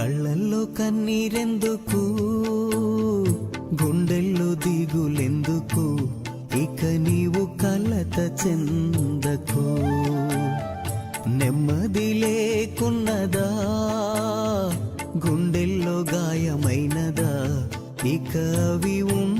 కళ్ళల్లో కన్నీరెందుకు? గుండెల్లో దిగులెందుకు? ఇక నీవు కలత చెందకు. నెమ్మది లేకున్నదా? గుండెల్లో గాయమైనదా? ఇక అవి ఉన్న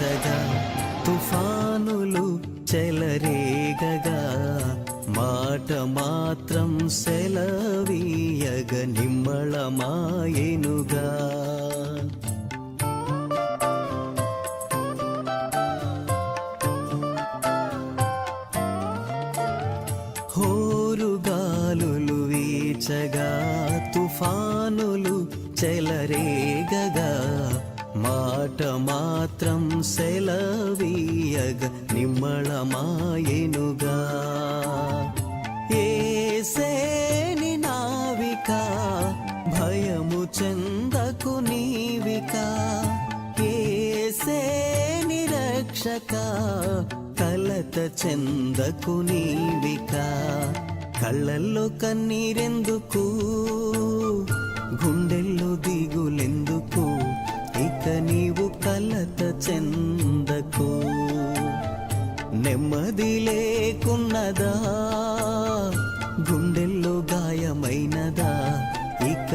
వీచగా తుఫానులు చెలరేగగా మాట మాత్రం సెలవీయగ నిమ్మళమాయనుగా హోరుగాలులు వీచగా తుఫానులు చెలరేగగా మాట మాత్రం సెలవీయగ నిమ్మళమాయెనుగా ఏసేని నావిక భయము చెందకు నీవిక. ఏసేని రక్షక కలత చెందకు నీవిక. కళ్ళల్లో కన్నీరెందుకు? గుండెల్లో దిగులెందుకు నీవు కలత చెందకు నెమ్మది లేకున్నదా? గుండెల్లో గాయమైనదా? ఇక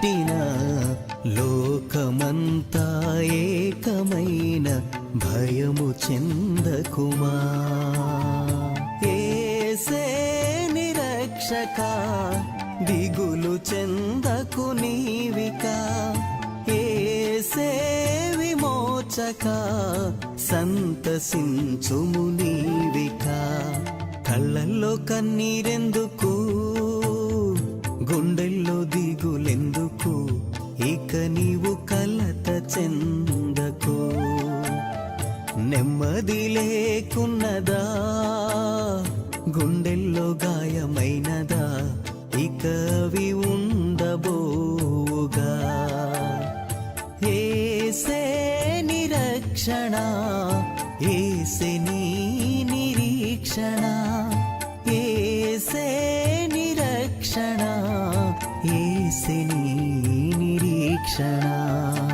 పుట్టిన లోకమంతా ఏకమైన భయము చెందకుమా ఏసే నిరక్షక దిగులు చెందకు నీవిక. ఏసే విమోచక సంతసించుము నీవిక. కళ్ళల్లో కన్నీరెందుకు గుండెల్లో దిగులెందుకు? ఇక నీవు కలత చెందకు. నెమ్మది లేకున్నదా? గుండెల్లో గాయమైనదా? ఇక అవి ఉండబోగా ఏసే నిరక్షణ ఏసే నీ నిరీక్షణ? ఏసే నిరక్షణ ಕ್ಷಣ